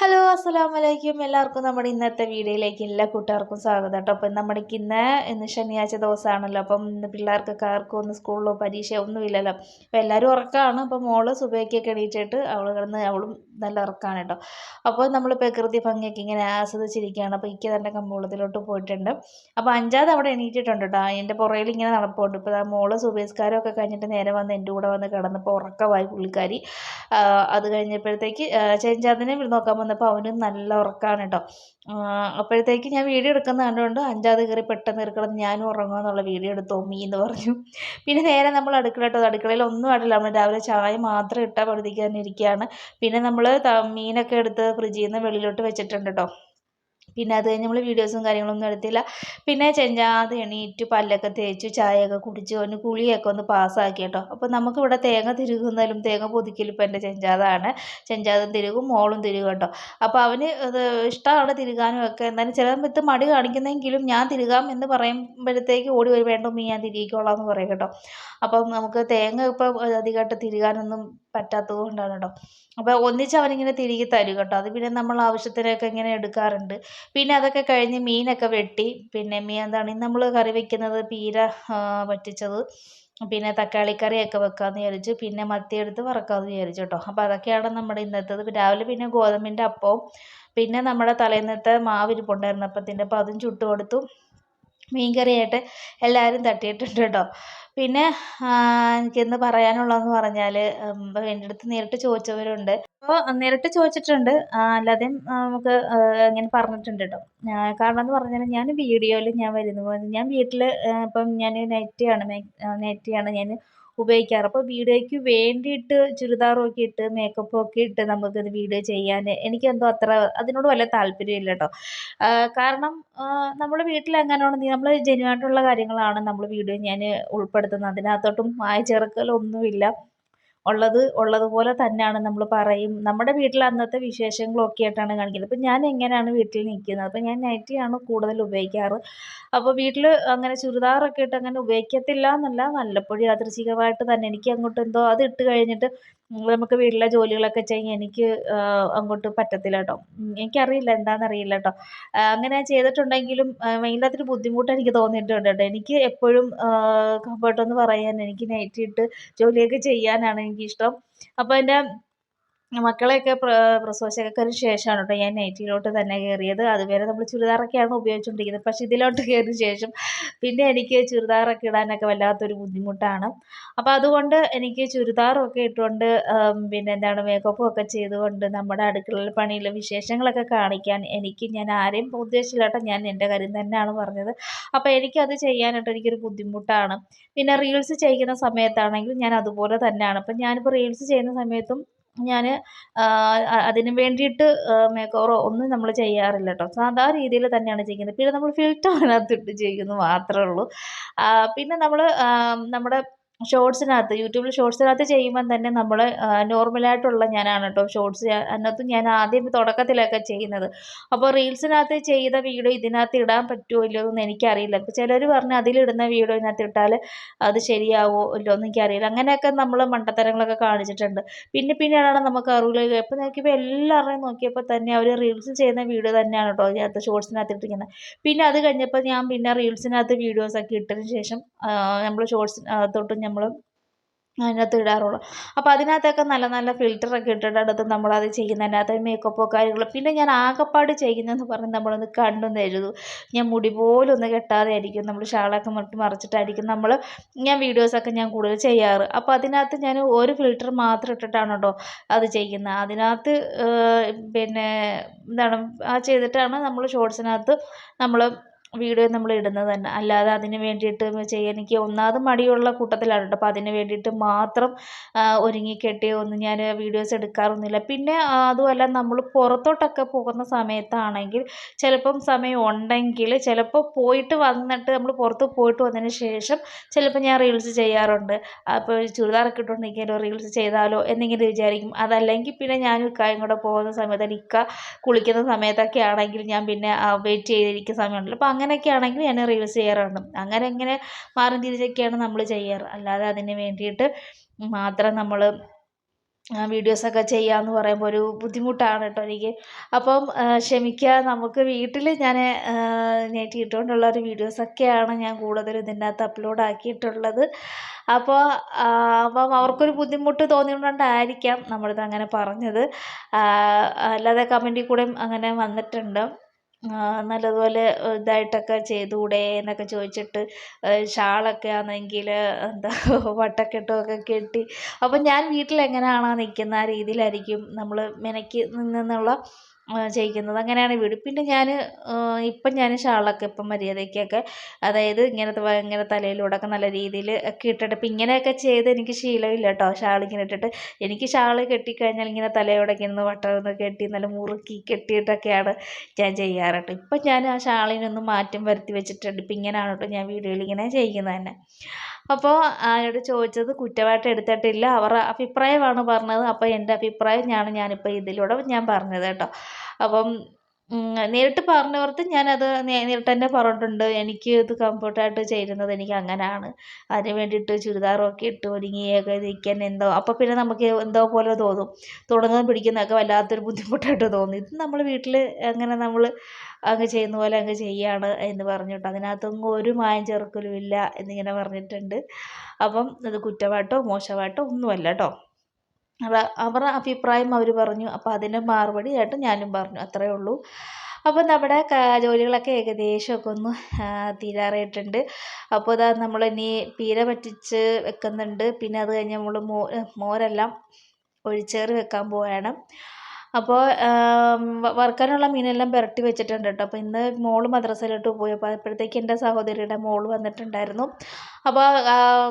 Hello അസ്സാം വലൈക്കും എല്ലാവർക്കും നമ്മുടെ ഇന്നത്തെ വീഡിയോയിലേക്ക് എല്ലാ കൂട്ടുകാർക്കും സ്വാഗതം കേട്ടോ. അപ്പം നമ്മുടെ ഇന്ന് ഇന്ന് ശനിയാഴ്ച ദിവസമാണല്ലോ. അപ്പം ഇന്ന് പിള്ളേർക്കൊക്കെ ആർക്കും ഒന്ന് സ്കൂളിലോ പരീക്ഷ ഒന്നുമില്ലല്ലോ അപ്പോൾ എല്ലാവരും ഉറക്കമാണ് അപ്പോൾ മോൾ സുബയ്ക്കൊക്കെ എണീറ്റിട്ട് അവൾ കിടന്ന് അവളും നല്ല ഉറക്കമാണ് കേട്ടോ. അപ്പോൾ നമ്മൾ പ്രകൃതി ഭംഗിയൊക്കെ ഇങ്ങനെ ആസ്വദിച്ചിരിക്കുകയാണ്. അപ്പോൾ ഇക്ക തന്നെ കമ്പോളത്തിലോട്ട് പോയിട്ടുണ്ട്. അപ്പോൾ അഞ്ചാമത് അവിടെ എണീറ്റിട്ടുണ്ട് കേട്ടോ. എന്റെ പുറയിൽ ഇങ്ങനെ നടപ്പുണ്ട്. ഇപ്പോൾ മോൾ സുബേസ്കാരമൊക്കെ കഴിഞ്ഞിട്ട് നേരെ വന്ന് എന്റെ കൂടെ വന്ന് കിടന്നപ്പോൾ ഉറക്കമായി പുള്ളിക്കാരി. അത് കഴിഞ്ഞപ്പോഴത്തേക്ക് ചേഞ്ചാതിനെ നോക്കാൻ വന്നപ്പോൾ അവനും നല്ല ഉറക്കമാണ് കേട്ടോ അപ്പോഴത്തേക്ക് ഞാൻ വീഡിയോ എടുക്കുന്ന കണ്ടുകൊണ്ട് അഞ്ചാമത് കയറി പെട്ടെന്ന് ഇറക്കണം ഞാനും ഉറങ്ങുക എന്നുള്ള വീഡിയോ എടുത്തു മീ എന്ന് പറഞ്ഞു. പിന്നെ നേരെ നമ്മൾ അടുക്കള കേട്ടോ അടുക്കളയിൽ ഒന്നും ആടില്ല നമ്മൾ രാവിലെ ചായ മാത്രം ഇട്ടാൽ പഠിപ്പിക്കാൻ ഇരിക്കുകയാണ്. പിന്നെ നമ്മൾ മീനൊക്കെ എടുത്ത് ഫ്രിഡ്ജിൽ നിന്ന് വെളിയിലോട്ട് വെച്ചിട്ടുണ്ട് കേട്ടോ പിന്നെ അത് കഴിഞ്ഞ് നമ്മൾ വീഡിയോസും കാര്യങ്ങളൊന്നും എടുത്തില്ല. പിന്നെ ചെഞ്ചാതെ എണീറ്റ് പല്ലൊക്കെ തേച്ചു ചായയൊക്കെ കുടിച്ച് ഒന്ന് കുളിയൊക്കെ ഒന്ന് പാസ്സാക്കി കേട്ടോ. അപ്പോൾ നമുക്കിവിടെ തേങ്ങ തിരുകുന്നതിലും തേങ്ങ പൊതിക്കലും ഇപ്പം എന്റെ ചെഞ്ചാതാണ്. ചെഞ്ചാതും തിരുകും മോളും തിരുകും കേട്ടോ. അപ്പോൾ അവന് അത് ഇഷ്ടമാണ് തിരുകാനും ഒക്കെ. എന്നാലും ചില സമയത്ത് മടി കാണിക്കുന്നെങ്കിലും ഞാൻ തിരുകാം എന്ന് പറയുമ്പോഴത്തേക്ക് ഓടി വരും. വേണ്ട ഞാൻ തിരികോളാം എന്ന് പറയും കേട്ടോ. അപ്പം നമുക്ക് തേങ്ങ ഇപ്പം അധികമായിട്ട് തിരുകാനൊന്നും പറ്റാത്തത് കൊണ്ടാണ് കേട്ടോ അപ്പോൾ ഒന്നിച്ച് അവനിങ്ങനെ തിരികെ തരും കേട്ടോ. അത് പിന്നെ നമ്മൾ ആവശ്യത്തിനൊക്കെ ഇങ്ങനെ എടുക്കാറുണ്ട്. പിന്നെ അതൊക്കെ കഴിഞ്ഞ് മീനൊക്കെ വെട്ടി. പിന്നെ മീൻ എന്താണ്? നമ്മൾ കറി വെക്കുന്നത് പീര വറ്റിച്ചത്. പിന്നെ തക്കാളിക്കറിയൊക്കെ വെക്കാമെന്ന് വിചാരിച്ചു. പിന്നെ മത്തി എടുത്ത് വറക്കാമെന്ന് വിചാരിച്ചു കേട്ടോ. അപ്പോൾ അതൊക്കെയാണ് നമ്മുടെ ഇന്നത്തേത്. രാവിലെ പിന്നെ ഗോതമ്പിന്റെ അപ്പവും. പിന്നെ നമ്മുടെ തലേന്നത്തെ മാവിരിപ്പുണ്ടായിരുന്നു. അപ്പത്തിന്റെ അപ്പോൾ അതും ചുട്ടു കൊടുത്തു മീൻ കറിയായിട്ട് എല്ലാവരും തട്ടിയിട്ടുണ്ട് കേട്ടോ. പിന്നെ എനിക്കിന്ന് പറയാനുള്ളതെന്ന് പറഞ്ഞാൽ എന്റെ അടുത്ത് നേരിട്ട് ചോദിച്ചവരുണ്ട്. അപ്പോൾ നേരിട്ട് ചോദിച്ചിട്ടുണ്ട്. അല്ലാതെയും നമുക്ക് ഇങ്ങനെ പറഞ്ഞിട്ടുണ്ട് കേട്ടോ. കാരണം എന്ന് പറഞ്ഞാൽ ഞാൻ വീഡിയോയിൽ ഞാൻ വരുന്നു ഞാൻ വീട്ടിൽ ഇപ്പം ഞാൻ നെറ്റിയാണ് നെറ്റിയാണ് ഞാൻ ഉപയോഗിക്കാറ്. അപ്പോൾ വീഡിയോയ്ക്ക് വേണ്ടിയിട്ട് ചുരിദാറൊക്കെ ഇട്ട് മേക്കപ്പൊക്കെ ഇട്ട് നമുക്കത് വീഡിയോ ചെയ്യാൻ എനിക്കെന്തോ അത്ര അതിനോട് വല്ല താല്പര്യമില്ല കേട്ടോ കാരണം നമ്മൾ വീട്ടിൽ എങ്ങനെയാണെന്ന് നമ്മൾ ജെന്യുവായിട്ടുള്ള കാര്യങ്ങളാണ് നമ്മൾ വീഡിയോ ഞാൻ ഉൾപ്പെടുത്തുന്നത്. അതിനകത്തോട്ടും മായ ചേർക്കലൊന്നുമില്ല. ഉള്ളത് ഉള്ളതുപോലെ തന്നെയാണ് നമ്മൾ പറയും. നമ്മുടെ വീട്ടിൽ അന്നത്തെ വിശേഷങ്ങളൊക്കെ ആയിട്ടാണ് കാണിക്കുന്നത്. അപ്പം ഞാൻ എങ്ങനെയാണ് വീട്ടിൽ നിൽക്കുന്നത്? അപ്പോൾ ഞാൻ നൈറ്റിയാണ് കൂടുതൽ ഉപയോഗിക്കാറ്. അപ്പോൾ വീട്ടിൽ അങ്ങനെ ചുരിദാറൊക്കെ ഇട്ട് അങ്ങനെ ഉപയോഗിക്കത്തില്ല എന്നല്ല വല്ലപ്പോഴും യാദൃശികമായിട്ട് തന്നെ എനിക്ക് അങ്ങോട്ട് എന്തോ അത് ഇട്ട് കഴിഞ്ഞിട്ട് നമുക്ക് വീട്ടിലെ ജോലികളൊക്കെ ചെയ്യാൻ എനിക്ക് അങ്ങോട്ട് പറ്റത്തില്ല കേട്ടോ. എനിക്കറിയില്ല എന്താണെന്നറിയില്ല കേട്ടോ അങ്ങനെ ചെയ്തിട്ടുണ്ടെങ്കിലും വല്ലാത്തൊരു ബുദ്ധിമുട്ട് എനിക്ക് തോന്നിയിട്ടുണ്ട് കേട്ടോ. എനിക്ക് എപ്പോഴും കംഫർട്ട് പറയാൻ എനിക്ക് നൈറ്റ് ഇട്ട് ജോലിയൊക്കെ ചെയ്യാനാണ് എനിക്കിഷ്ടം. അപ്പോൾ എന്റെ മക്കളെയൊക്കെ പ്രസവശക്കൊരു ശേഷമാണ് കേട്ടോ ഞാൻ നൈറ്റിയിലോട്ട് തന്നെ കയറിയത്. അതുവരെ നമ്മൾ ചുരിദാറൊക്കെയാണ് ഉപയോഗിച്ചുകൊണ്ടിരിക്കുന്നത്. പക്ഷെ ഇതിലോട്ട് കയറിയ ശേഷം പിന്നെ എനിക്ക് ചുരിദാറൊക്കെ ഇടാനൊക്കെ വല്ലാത്തൊരു ബുദ്ധിമുട്ടാണ്. അപ്പോൾ അതുകൊണ്ട് എനിക്ക് ചുരിദാറൊക്കെ ഇട്ടുകൊണ്ട് പിന്നെ എന്താണ് മേക്കപ്പും ഒക്കെ ചെയ്തുകൊണ്ട് നമ്മുടെ അടുക്കളയിൽ പണിയിലെ വിശേഷങ്ങളൊക്കെ കാണിക്കാൻ എനിക്ക് ഞാൻ ആരെയും ഉദ്ദേശിച്ചില്ല കേട്ടോ. ഞാൻ എന്റെ കാര്യം തന്നെയാണ് പറഞ്ഞത്. അപ്പോൾ എനിക്കത് ചെയ്യാനായിട്ട് എനിക്കൊരു ബുദ്ധിമുട്ടാണ്. പിന്നെ റീൽസ് ചെയ്യുന്ന സമയത്താണെങ്കിലും ഞാൻ അതുപോലെ തന്നെയാണ്. അപ്പം ഞാനിപ്പോൾ റീൽസ് ചെയ്യുന്ന സമയത്തും ഞാൻ അതിന് വേണ്ടിയിട്ട് മേക്ക് ഓവറോ ഒന്നും നമ്മൾ ചെയ്യാറില്ല കേട്ടോ സാധാ രീതിയിൽ തന്നെയാണ് ചെയ്യുന്നത്. പിന്നെ നമ്മൾ ഫിൽറ്റർ അതിനകത്തിട്ട് ചെയ്യുന്നു മാത്രമേ ഉള്ളൂ. പിന്നെ നമ്മൾ നമ്മുടെ ഷോർട്സിനകത്ത് യൂട്യൂബിൽ ഷോർട്സിനകത്ത് ചെയ്യുമ്പം തന്നെ നമ്മൾ നോർമലായിട്ടുള്ള ഞാനാണ് കേട്ടോ ഷോർട്സ് അതിനകത്ത് ഞാൻ ആദ്യം തുടക്കത്തിലൊക്കെ ചെയ്യുന്നത്. അപ്പോൾ റീൽസിനകത്ത് ചെയ്ത വീഡിയോ ഇതിനകത്ത് ഇടാൻ പറ്റുമോ ഇല്ലയോ എന്ന് എനിക്കറിയില്ല. ഇപ്പോൾ ചിലർ പറഞ്ഞ് അതിലിടുന്ന വീഡിയോ ഇതിനകത്ത് ഇട്ടാൽ അത് ശരിയാവോ ഇല്ലയോ എന്ന് എനിക്കറിയില്ല. അങ്ങനെയൊക്കെ നമ്മൾ മണ്ടത്തരങ്ങളൊക്കെ കാണിച്ചിട്ടുണ്ട്. പിന്നെ പിന്നെയാണ് നമുക്ക് അറിയില്ല ഇപ്പം നോക്കിയപ്പോൾ എല്ലാവരെയും നോക്കിയപ്പോൾ തന്നെ അവർ റീൽസ് ചെയ്യുന്ന വീഡിയോ തന്നെയാണ് കേട്ടോ അതിനകത്ത് ഷോർട്സിനകത്ത് ഇട്ടിരിക്കുന്നത്. പിന്നെ അത് കഴിഞ്ഞപ്പോൾ ഞാൻ പിന്നെ റീൽസിനകത്ത് വീഡിയോസൊക്കെ ഇട്ടതിന് ശേഷം നമ്മൾ ഷോർട്സിനകത്തോട്ട് നമ്മൾ അതിനകത്ത് ഇടാറുള്ളൂ. അപ്പോൾ അതിനകത്തൊക്കെ നല്ല നല്ല ഫിൽറ്ററൊക്കെ ഇട്ടിട്ട് അടുത്ത് നമ്മളത് ചെയ്യുന്നതിനകത്ത് മേക്കപ്പോ കാര്യങ്ങളോ. പിന്നെ ഞാൻ ആകെപ്പാട് ചെയ്യുന്നതെന്ന് പറഞ്ഞ് നമ്മളൊന്ന് കണ്ടു തരുതു ഞാൻ മുടി പോലും ഒന്ന് കെട്ടാതെ ആയിരിക്കും. നമ്മൾ ഷാളൊക്കെ മട്ടി മറിച്ചിട്ടായിരിക്കും നമ്മൾ ഞാൻ വീഡിയോസൊക്കെ ഞാൻ കൂടുതൽ ചെയ്യാറ്. അപ്പോൾ അതിനകത്ത് ഞാൻ ഒരു ഫിൽറ്റർ മാത്രം ഇട്ടിട്ടാണ് കേട്ടോ അത് ചെയ്യുന്നത്. അതിനകത്ത് പിന്നെ എന്താണ് ആ ചെയ്തിട്ടാണ് നമ്മൾ ഷോർട്സിനകത്ത് നമ്മൾ വീഡിയോ നമ്മൾ ഇടുന്നത് തന്നെ. അല്ലാതെ അതിന് വേണ്ടിയിട്ട് ചെയ്യാൻ എനിക്ക് ഒന്നാമത് മടിയുള്ള കൂട്ടത്തിലാണ് കേട്ടോ. അപ്പോൾ അതിന് വേണ്ടിയിട്ട് മാത്രം ഒരുങ്ങിക്കെട്ടി ഒന്നും ഞാൻ വീഡിയോസ് എടുക്കാറൊന്നുമില്ല. പിന്നെ അതുമല്ല നമ്മൾ പുറത്തോട്ടൊക്കെ പോകുന്ന സമയത്താണെങ്കിൽ ചിലപ്പം സമയം ഉണ്ടെങ്കിൽ ചിലപ്പോൾ പോയിട്ട് വന്നിട്ട് നമ്മൾ പുറത്ത് പോയിട്ട് വന്നതിന് ശേഷം ചിലപ്പോൾ ഞാൻ റീൽസ് ചെയ്യാറുണ്ട്. അപ്പോൾ ചുരിദാറൊക്കെ ഇട്ടുകൊണ്ടിരിക്കുകയാലോ റീൽസ് ചെയ്താലോ എന്നിങ്ങനെ വിചാരിക്കും. അതല്ലെങ്കിൽ പിന്നെ ഞാൻ ഇക്കായും കൂടെ പോകുന്ന സമയത്ത് ഇക്ക കുളിക്കുന്ന സമയത്തൊക്കെ ആണെങ്കിൽ ഞാൻ പിന്നെ വെയിറ്റ് ചെയ്തിരിക്കുന്ന സമയമുണ്ടല്ലോ. അപ്പോൾ അങ്ങനെയൊക്കെ ആണെങ്കിൽ ഞാൻ റീൽസ് ചെയ്യാറുണ്ട്. അങ്ങനെ ഇങ്ങനെ മാറും തിരിച്ചൊക്കെയാണ് നമ്മൾ ചെയ്യാറ്. അല്ലാതെ അതിന് വേണ്ടിയിട്ട് മാത്രം നമ്മൾ വീഡിയോസൊക്കെ ചെയ്യാമെന്ന് പറയുമ്പോൾ ഒരു ബുദ്ധിമുട്ടാണ് കേട്ടോ എനിക്ക്. അപ്പം ക്ഷമിക്കുക. നമുക്ക് വീട്ടിൽ ഞാൻ നെറ്റ് ഇട്ടുകൊണ്ടുള്ള ഒരു വീഡിയോസൊക്കെയാണ് ഞാൻ കൂടുതലും ഇതിനകത്ത് അപ്ലോഡ് ആക്കിയിട്ടുള്ളത്. അപ്പോൾ അപ്പം അവർക്കൊരു ബുദ്ധിമുട്ട് തോന്നിയിട്ടുണ്ടായിരിക്കാം നമ്മളിത് അങ്ങനെ പറഞ്ഞത് അല്ലാതെ കമന്റിൽ കൂടെയും അങ്ങനെ വന്നിട്ടുണ്ട്. നല്ലതുപോലെ ഇതായിട്ടൊക്കെ ചെയ്തുകൂടെ എന്നൊക്കെ ചോദിച്ചിട്ട് ഷാളൊക്കെ ആണെങ്കിൽ എന്താ വട്ടക്കെട്ടുമൊക്കെ കെട്ടി. അപ്പം ഞാൻ വീട്ടിൽ എങ്ങനെയാണോ നിൽക്കുന്നത് ആ രീതിയിലായിരിക്കും നമ്മൾ മെനക്കി നിന്നുള്ള ചെയ്യിക്കുന്നത്. അങ്ങനെയാണ് വീട്. പിന്നെ ഞാൻ ഇപ്പം ഞാൻ ഷാളൊക്കെ ഇപ്പം മര്യാദയ്ക്കൊക്കെ അതായത് ഇങ്ങനത്തെ ഇങ്ങനെ തലയിലൂടെയൊക്കെ നല്ല രീതിയിൽ ഒക്കെ ഇട്ടിട്ട് ഇപ്പം ഇങ്ങനെയൊക്കെ ചെയ്ത് എനിക്ക് ശീലമില്ല കേട്ടോ ഷാൾ ഇങ്ങനെ ഇട്ടിട്ട് എനിക്ക് ഷാൾ കെട്ടിക്കഴിഞ്ഞാൽ ഇങ്ങനെ തലയോടൊക്കെ ഇന്ന് വട്ടം കെട്ടി നല്ല മുറുക്കി കെട്ടിയിട്ടൊക്കെയാണ് ഞാൻ ചെയ്യാറ് കേട്ടോ ഇപ്പം ഞാൻ ആ ഷാളിനൊന്ന് മാറ്റം വരുത്തി വെച്ചിട്ടുണ്ട്. ഇപ്പം ഇങ്ങനെയാണ് കേട്ടോ ഞാൻ വീഡിയോയിൽ ഇങ്ങനെ ചെയ്യുന്നത് തന്നെ. അപ്പോൾ ആരോട് ചോദിച്ചത് കുറ്റമായിട്ട് എടുത്തിട്ടില്ല. അവരുടെ അഭിപ്രായമാണ് പറഞ്ഞത്. അപ്പോൾ എന്റെ അഭിപ്രായം ഞാൻ ഞാനിപ്പോൾ ഇതിലൂടെ ഞാൻ പറഞ്ഞത് കേട്ടോ. അപ്പം നേരിട്ട് പറഞ്ഞവർക്ക് ഞാനത് നേരിട്ട് തന്നെ പറഞ്ഞിട്ടുണ്ട്. എനിക്ക് ഇത് കംഫർട്ടായിട്ട് ചേരുന്നത് എനിക്ക് അങ്ങനെയാണ് അതിന് വേണ്ടിയിട്ട് ചുരിദാറൊക്കെ ഇട്ട് ഒരുങ്ങിയൊക്കെ നിൽക്കാൻ എന്തോ അപ്പോൾ പിന്നെ നമുക്ക് എന്തോ പോലെ തോന്നും. തുടങ്ങുന്നതും പിടിക്കുന്നതൊക്കെ വല്ലാത്തൊരു ബുദ്ധിമുട്ടായിട്ട് തോന്നും. ഇത് നമ്മൾ വീട്ടിൽ അങ്ങനെ നമ്മൾ അങ്ങ് ചെയ്യുന്ന പോലെ അങ്ങ് ചെയ്യാണ് എന്ന് പറഞ്ഞിട്ട് അതിനകത്തൊന്നും ഒരു മായം ചേർക്കലും ഇല്ല എന്നിങ്ങനെ പറഞ്ഞിട്ടുണ്ട്. അപ്പം അത് കുറ്റമായിട്ടോ മോശമായിട്ടോ ഒന്നുമല്ല കേട്ടോ. അവരുടെ അഭിപ്രായം അവർ പറഞ്ഞു. അപ്പോൾ മറുപടി ആയിട്ട് ഞാനും പറഞ്ഞു. അത്രയേ ഉള്ളൂ. അപ്പോൾ നമ്മുടെ ജോലികളൊക്കെ ഏകദേശമൊക്കെ ഒന്ന് തീരാറായിട്ടുണ്ട്. അപ്പോൾ ഇതാ നമ്മൾ ഇനി പീര പറ്റിച്ച് വെക്കുന്നുണ്ട്. പിന്നെ അത് കഴിഞ്ഞ് നമ്മൾ മോ മോരെല്ലാം ഒഴിച്ചേറി വെക്കാൻ പോവുകയാണ് അപ്പോൾ വറുക്കാനുള്ള മീനെല്ലാം പുരട്ടി വെച്ചിട്ടുണ്ട് കേട്ടോ അപ്പോൾ ഇന്ന് മോൾ മദ്രസയിലോട്ട് പോയി. അപ്പോൾ അപ്പോഴത്തേക്ക് എന്റെ സഹോദരിയുടെ മോൾ വന്നിട്ടുണ്ടായിരുന്നു. അപ്പോൾ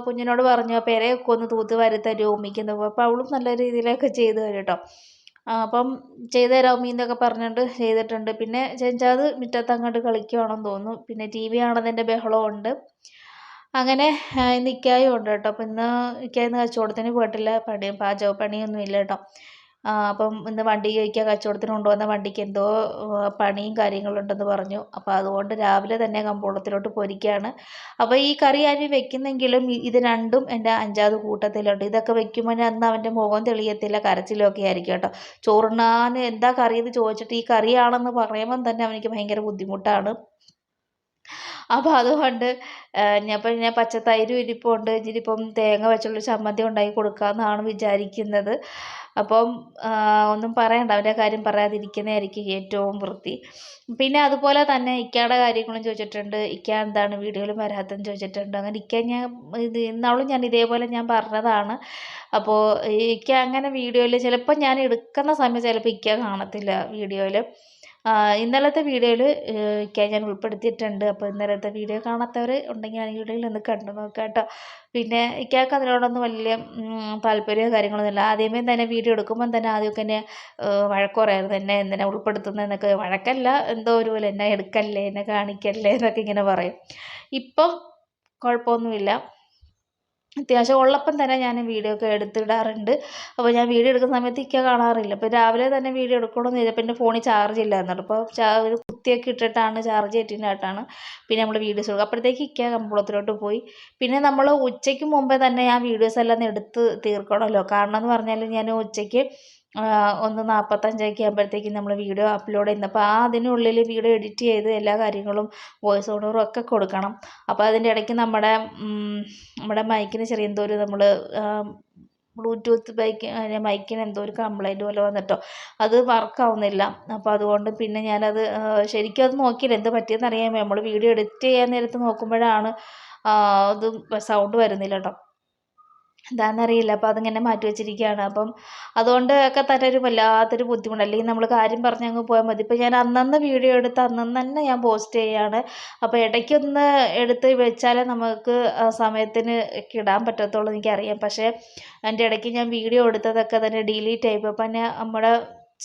കുഞ്ഞിനോട് പറഞ്ഞു പേരെയൊക്കെ ഒന്ന് തൂത്ത് വാരി തരുമോ ഉമ്മിക്കുന്നു അപ്പോൾ അവളും നല്ല രീതിയിലൊക്കെ ചെയ്തു തരും കേട്ടോ അപ്പം ചെയ്തു തരാം ഉമ്മി എന്നൊക്കെ പറഞ്ഞിട്ട് ചെയ്തിട്ടുണ്ട്. പിന്നെ ചെഞ്ചാത് മുറ്റത്ത് അങ്ങോട്ട് കളിക്കുവാണെന്ന് തോന്നുന്നു. പിന്നെ ടി വി ബഹളം ബഹളമുണ്ട് അങ്ങനെ ഇന്ന് ഇക്കായും ഉണ്ട് കേട്ടോ അപ്പം ഇന്ന് ഇക്കായിന്ന് കച്ചവടത്തിന് പോയിട്ടില്ല. പണി പാചക പണിയൊന്നും ഇല്ല കേട്ടോ അപ്പം ഇന്ന് വണ്ടിക്ക് കച്ചവടത്തിന് കൊണ്ടുവന്ന വണ്ടിക്ക് എന്തോ പണിയും കാര്യങ്ങളും ഉണ്ടെന്ന് പറഞ്ഞു. അപ്പോൾ അതുകൊണ്ട് രാവിലെ തന്നെ കമ്പോളത്തിലോട്ട് പോയിരിക്കുകയാണ് അപ്പോൾ ഈ കറി അരി വെക്കുന്നെങ്കിലും ഇത് രണ്ടും എന്റെ അഞ്ചാത് കൂട്ടത്തിലുണ്ട്. ഇതൊക്കെ വെക്കുമ്പോൾ അന്ന് അവന്റെ മുഖം തെളിയത്തില്ല കരച്ചിലൊക്കെ ആയിരിക്കും കേട്ടോ. ചോറുണ്ണാൻ എന്താ കറി എന്ന് ചോദിച്ചിട്ട് ഈ കറിയാണെന്ന് പറയുമ്പം തന്നെ അവനിക്ക് ഭയങ്കര ബുദ്ധിമുട്ടാണ്. അപ്പോൾ അതുകൊണ്ട് അപ്പം ഞാൻ പച്ചത്തൈരും ഇരിപ്പുണ്ട്. ഇനിയിപ്പം തേങ്ങ വെച്ചുള്ള ചമ്മന്തി ഉണ്ടാക്കി കൊടുക്കാമെന്നാണ് വിചാരിക്കുന്നത്. അപ്പം ഒന്നും പറയണ്ട. അവന്റെ കാര്യം പറയാതിരിക്കുന്നതായിരിക്കും ഏറ്റവും വൃത്തി. പിന്നെ അതുപോലെ തന്നെ ഇക്കയുടെ കാര്യങ്ങളും ചോദിച്ചിട്ടുണ്ട്. ഇക്ക എന്താണ് വീഡിയോയിൽ വരാത്തതെന്ന് ചോദിച്ചിട്ടുണ്ട്. അങ്ങനെ ഇക്ക ഞാൻ ഇത് ഇന്നാളും ഞാൻ ഇതേപോലെ ഞാൻ പറഞ്ഞതാണ്. അപ്പോൾ ഇക്ക അങ്ങനെ വീഡിയോയിൽ ചിലപ്പോൾ ഞാൻ എടുക്കുന്ന സമയം ചിലപ്പോൾ ഇക്ക കാണത്തില്ല വീഡിയോയിൽ. ഇന്നലത്തെ വീഡിയോയിൽ ഞാൻ ഉൾപ്പെടുത്തിയിട്ടുണ്ട്. അപ്പോൾ ഇന്നലത്തെ വീഡിയോ കാണാത്തവർ ഉണ്ടെങ്കിൽ ആ വീഡിയോയിൽ ഒന്ന് കണ്ടു നോക്കാം കേട്ടോ. പിന്നെ ഇക്കാക്ക് അതിനോടൊന്നും വലിയ താല്പര്യമോ കാര്യങ്ങളൊന്നുമില്ല ആദ്യമേ തന്നെ വീഡിയോ എടുക്കുമ്പം തന്നെ ആദ്യമൊക്കെ എന്നെ വഴക്ക് പറയായിരുന്നു എന്നെ എന്തിനാ ഉൾപ്പെടുത്തുന്നതെന്നൊക്കെ വഴക്കല്ല എന്തോ ഒരു പോലെ. എന്നെ എടുക്കല്ലേ? എന്നെ കാണിക്കല്ലേ? എന്നൊക്കെ ഇങ്ങനെ പറയും. ഇപ്പം കുഴപ്പമൊന്നുമില്ല. അത്യാവശ്യം ഉള്ളപ്പം തന്നെ ഞാൻ വീഡിയോ ഒക്കെ എടുത്തിടാറുണ്ട്. അപ്പോൾ ഞാൻ വീഡിയോ എടുക്കുന്ന സമയത്ത് ഇക്ക കാണാറില്ല. അപ്പോൾ രാവിലെ തന്നെ വീഡിയോ എടുക്കണമെന്ന് ചെയ്തപ്പോൾ എന്റെ ഫോണിൽ ചാർജ് ഇല്ലായിരുന്നു. അപ്പോൾ ഒരു കുത്തിയൊക്കെ ഇട്ടിട്ടാണ് ചാർജ് കയറ്റിയിട്ടാണ് പിന്നെ നമ്മൾ വീഡിയോസ് എടുക്കുക. അപ്പോഴത്തേക്ക് ഇക്ക കമ്പളത്തിലോട്ട് പോയി. പിന്നെ നമ്മൾ ഉച്ചയ്ക്ക് മുമ്പേ തന്നെ ഞാൻ വീഡിയോസ് എല്ലാം എടുത്ത് തീർക്കണമല്ലോ. കാരണം എന്ന് പറഞ്ഞാൽ ഞാൻ ഉച്ചയ്ക്ക് ഒന്ന് നാൽപ്പത്തഞ്ചൊക്കെ ആകുമ്പോഴത്തേക്കും നമ്മൾ വീഡിയോ അപ്ലോഡ് ചെയ്യുന്നത് അപ്പോൾ ആ അതിനുള്ളിൽ വീഡിയോ എഡിറ്റ് ചെയ്ത് എല്ലാ കാര്യങ്ങളും വോയിസ് ഓണറും ഒക്കെ കൊടുക്കണം. അപ്പോൾ അതിന്റെ ഇടയ്ക്ക് നമ്മുടെ നമ്മുടെ മൈക്കിന് ചെറിയ എന്തോ ഒരു നമ്മൾ ബ്ലൂടൂത്ത് ബൈക്ക് മൈക്കിന് എന്തോ ഒരു കംപ്ലൈന്റ് പോലെ വന്നിട്ടോ. അത് വർക്കാവുന്നില്ല അപ്പോൾ അതുകൊണ്ട് പിന്നെ ഞാനത് ശരിക്കും അത് നോക്കിയില്ല. എന്ത് പറ്റിയെന്ന് നമ്മൾ വീഡിയോ എഡിറ്റ് ചെയ്യാൻ നേരത്ത് നോക്കുമ്പോഴാണ് അത് സൗണ്ട് വരുന്നില്ല കേട്ടോ എന്താണെന്നറിയില്ല അപ്പോൾ അതിങ്ങനെ മാറ്റി വെച്ചിരിക്കുകയാണ് അപ്പം അതുകൊണ്ട് ഒക്കെ തന്നെ ഒരു വല്ലാത്തൊരു ബുദ്ധിമുട്ട്. അല്ലെങ്കിൽ നമ്മൾ കാര്യം പറഞ്ഞ് അങ്ങ് പോയാൽ മതി. ഇപ്പോൾ ഞാൻ അന്നന്ന് വീഡിയോ എടുത്ത് അന്നന്ന് തന്നെ ഞാൻ പോസ്റ്റ് ചെയ്യുകയാണ് അപ്പോൾ ഇടയ്ക്കൊന്ന് എടുത്ത് വെച്ചാലേ നമുക്ക് സമയത്തിന് ഇടാൻ പറ്റത്തുള്ളൂ എനിക്കറിയാം. പക്ഷേ അതിന്റെ ഇടയ്ക്ക് ഞാൻ വീഡിയോ എടുത്തതൊക്കെ തന്നെ ഡിലീറ്റ് ആയിപ്പോൾ അപ്പം തന്നെ നമ്മുടെ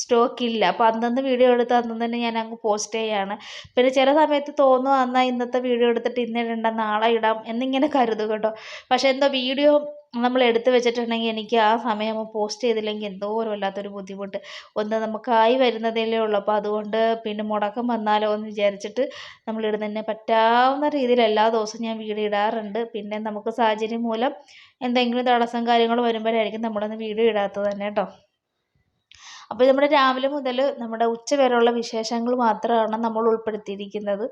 സ്റ്റോക്ക് ഇല്ല. അപ്പോൾ അന്നന്ന് വീഡിയോ എടുത്ത് അന്ന് തന്നെ ഞാൻ അങ്ങ് പോസ്റ്റ് ചെയ്യുകയാണ് പിന്നെ ചില സമയത്ത് തോന്നും എന്നാൽ ഇന്നത്തെ വീഡിയോ എടുത്തിട്ട് ഇന്ന് ഇടണ്ട നാളെ ഇടാം എന്നിങ്ങനെ കരുതും കേട്ടോ. പക്ഷേ എന്താ വീഡിയോ നമ്മൾ എടുത്തു വെച്ചിട്ടുണ്ടെങ്കിൽ എനിക്ക് ആ സമയം പോസ്റ്റ് ചെയ്തില്ലെങ്കിൽ എന്തോ ഒരു വല്ലാത്തൊരു ബുദ്ധിമുട്ട്. ഒന്ന് നമുക്കായി വരുന്നതല്ലേ ഉള്ളൂ. അപ്പോൾ അതുകൊണ്ട് പിന്നെ മുടക്കം വന്നാലോ എന്ന് വിചാരിച്ചിട്ട് നമ്മൾ ഇടുന്നതിന് പറ്റാവുന്ന രീതിയിൽ എല്ലാ ദിവസവും ഞാൻ വീഡിയോ ഇടാറുണ്ട്. പിന്നെ നമുക്ക് സാഹചര്യം മൂലം എന്തെങ്കിലും തടസ്സം കാര്യങ്ങൾ വരുമ്പോഴായിരിക്കും നമ്മളൊന്ന് വീഡിയോ ഇടാത്തത് തന്നെ കേട്ടോ. അപ്പോൾ നമ്മുടെ രാവിലെ മുതൽ നമ്മുടെ ഉച്ച വരെയുള്ള വിശേഷങ്ങൾ മാത്രമാണ് നമ്മൾ ഉൾപ്പെടുത്തിയിരിക്കുന്നത്.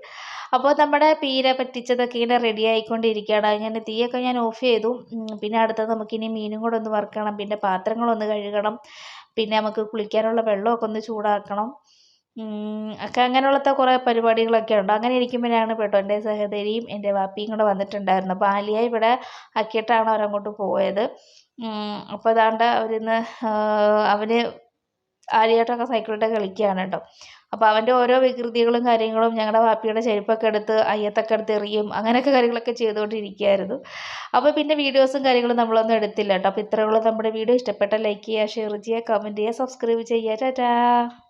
അപ്പോൾ നമ്മുടെ പീര പറ്റിച്ചതൊക്കെ ഇങ്ങനെ റെഡി ആയിക്കൊണ്ടിരിക്കുകയാണ്. അങ്ങനെ തീയൊക്കെ ഞാൻ ഓഫ് ചെയ്തു. പിന്നെ അടുത്തത് നമുക്കിനി മീനും കൂടെ ഒന്ന് വറുക്കണം. പിന്നെ പാത്രങ്ങളൊന്ന് കഴുകണം. പിന്നെ നമുക്ക് കുളിക്കാനുള്ള വെള്ളമൊക്കെ ഒന്ന് ചൂടാക്കണം. ഒക്കെ അങ്ങനെയുള്ളത്തെ കുറേ പരിപാടികളൊക്കെ ഉണ്ട്. അങ്ങനെ ഇരിക്കുമ്പോഴാണ് കേട്ടോ എന്റെ സഹോദരിയും എന്റെ വാപ്പിയും കൂടെ വന്നിട്ടുണ്ടായിരുന്നു അപ്പോൾ ആലിയ ഇവിടെ ആക്കിയിട്ടാണ് അവരങ്ങോട്ട് പോയത്. അപ്പോൾ അതാണ്ട് അവരിന്ന് അവർ ആലിയാട്ടൊക്കെ സൈക്കിളിട്ട് കളിക്കുകയാണ് കേട്ടോ. അപ്പോൾ അവന്റെ ഓരോ വികൃതികളും കാര്യങ്ങളും ഞങ്ങളുടെ വാപ്പിയുടെ ചെരുപ്പൊക്കെ എടുത്ത് അയ്യത്തൊക്കെ എടുത്ത് എറിയും അങ്ങനെയൊക്കെ കാര്യങ്ങളൊക്കെ ചെയ്തുകൊണ്ടിരിക്കുകയായിരുന്നു. അപ്പോൾ പിന്നെ വീഡിയോസും കാര്യങ്ങളും നമ്മളൊന്നും എടുത്തില്ല കേട്ടോ. അപ്പോൾ ഇത്രയുള്ള നമ്മുടെ വീഡിയോ ഇഷ്ടപ്പെട്ട ലൈക്ക് ചെയ്യുക ഷെയർ ചെയ്യുക കമന്റ് ചെയ്യുക സബ്സ്ക്രൈബ് ചെയ്യുക. ടാറ്റാ.